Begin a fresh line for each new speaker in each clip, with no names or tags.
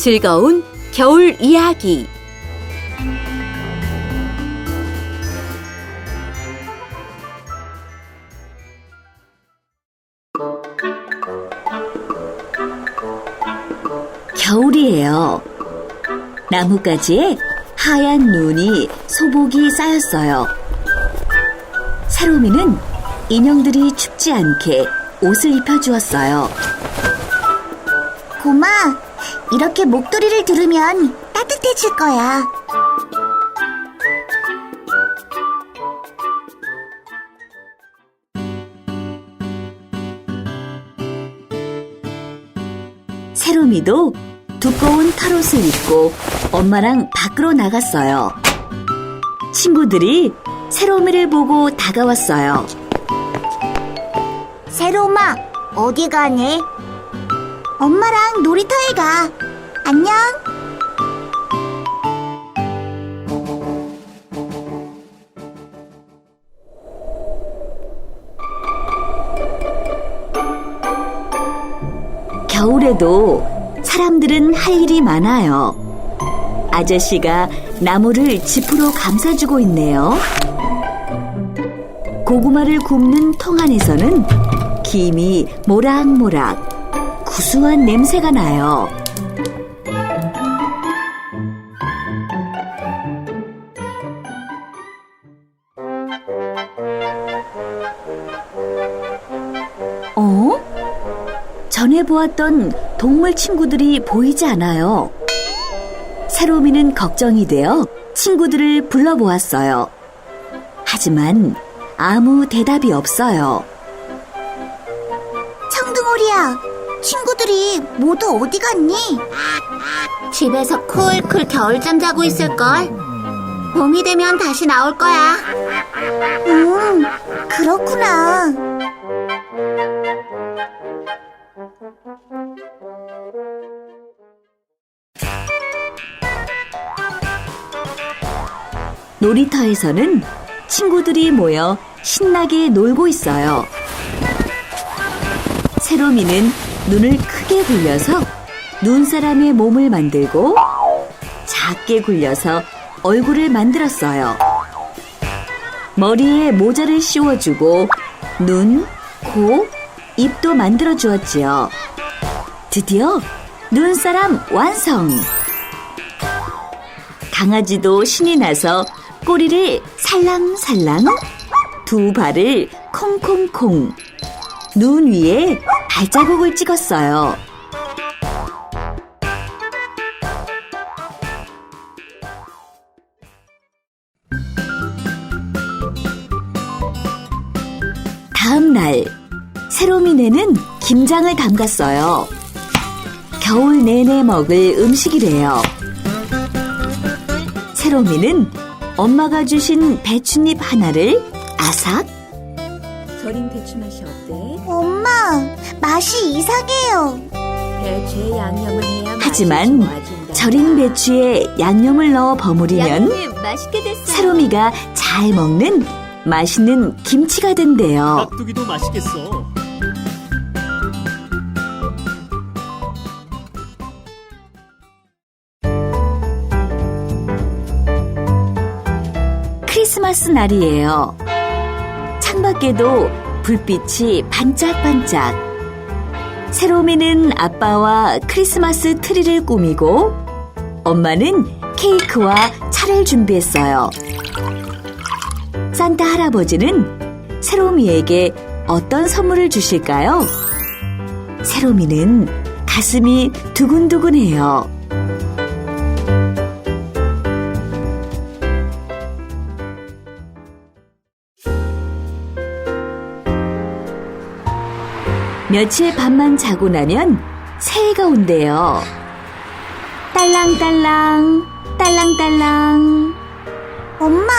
즐거운 겨울 이야기
겨울이에요. 나뭇가지에 하얀 눈이 소복이 쌓였어요. 세로미는 인형들이 춥지 않게 옷을 입혀주었어요.
고마, 이렇게 목도리를 두르면 따뜻해질 거야.
세로미도 두꺼운 털옷을 입고 엄마랑 밖으로 나갔어요. 친구들이 세로미를 보고 다가왔어요.
세로마, 어디 가니? 엄마랑 놀이터에 가. 안녕.
겨울에도 사람들은 할 일이 많아요. 아저씨가 나무를 짚으로 감싸주고 있네요. 고구마를 굽는 통 안에서는 김이 모락모락 구수한 냄새가 나요. 전에 보았던 동물 친구들이 보이지 않아요. 세로미는 걱정이 되어 친구들을 불러보았어요. 하지만 아무 대답이 없어요.
청둥오리야, 친구들이 모두 어디 갔니? 집에서 쿨쿨 겨울잠 자고 있을걸. 봄이 되면 다시 나올 거야. 음, 그렇구나.
놀이터에서는 친구들이 모여 신나게 놀고 있어요. 세로미는 눈을 크게 굴려서 눈사람의 몸을 만들고 작게 굴려서 얼굴을 만들었어요. 머리에 모자를 씌워주고 눈, 코, 입도 만들어 주었지요. 드디어 눈사람 완성! 강아지도 신이 나서 꼬리를 살랑살랑, 두 발을 콩콩콩, 눈 위에 발자국을 찍었어요. 다음 날, 세로미네는 김장을 담갔어요. 겨울 내내 먹을 음식이래요. 세로미는 엄마가 주신 배춧잎 하나를 아삭 절인 배추 맛이 어때?
엄마, 맛이 이상해요.
배추에 양념을 해야
하지만 절인 배추에 양념을 넣어 버무리면 세로미가 잘 먹는 맛있는 김치가 된대요.
깍두기도 맛있겠어.
크리스마스 날이에요. 창밖에도 불빛이 반짝반짝. 세로미는 아빠와 크리스마스 트리를 꾸미고 엄마는 케이크와 차를 준비했어요. 산타 할아버지는 세로미에게 어떤 선물을 주실까요? 세로미는 가슴이 두근두근해요. 며칠 밤만 자고 나면 새해가 온대요. 딸랑딸랑, 딸랑딸랑.
엄마,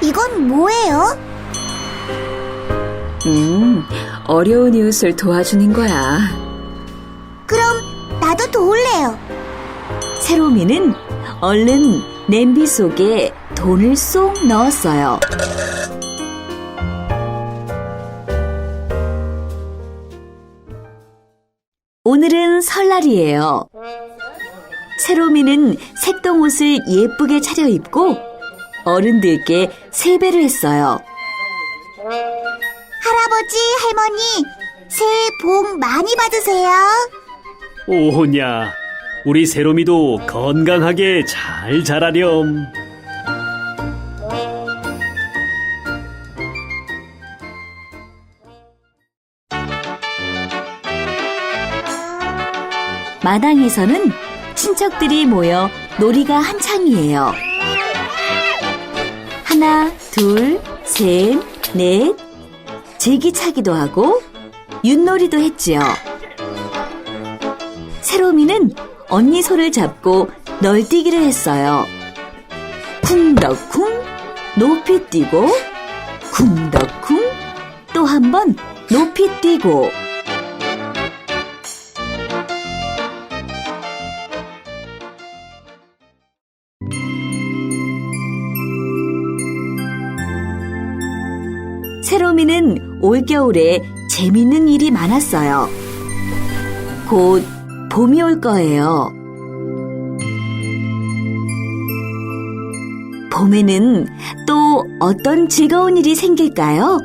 이건 뭐예요?
음, 어려운 이웃을 도와주는 거야.
그럼 나도 도울래요.
세로미는 얼른 냄비 속에 돈을 쏙 넣었어요. 오늘은 설날이에요. 세로미는 색동 옷을 예쁘게 차려입고 어른들께 세배를 했어요.
할아버지, 할머니, 새해 복 많이 받으세요.
오호냐, 우리 세롬이도 건강하게 잘 자라렴.
마당에서는 친척들이 모여 놀이가 한창이에요. 하나, 둘, 셋, 넷. 제기차기도 하고 윷놀이도 했지요. 세로미는 언니 손을 잡고 널뛰기를 했어요. 쿵덕쿵 높이 뛰고 쿵덕쿵 또 한 번 높이 뛰고 세로미는 올겨울에 재밌는 일이 많았어요. 곧 봄이 올 거예요. 봄에는 또 어떤 즐거운 일이 생길까요?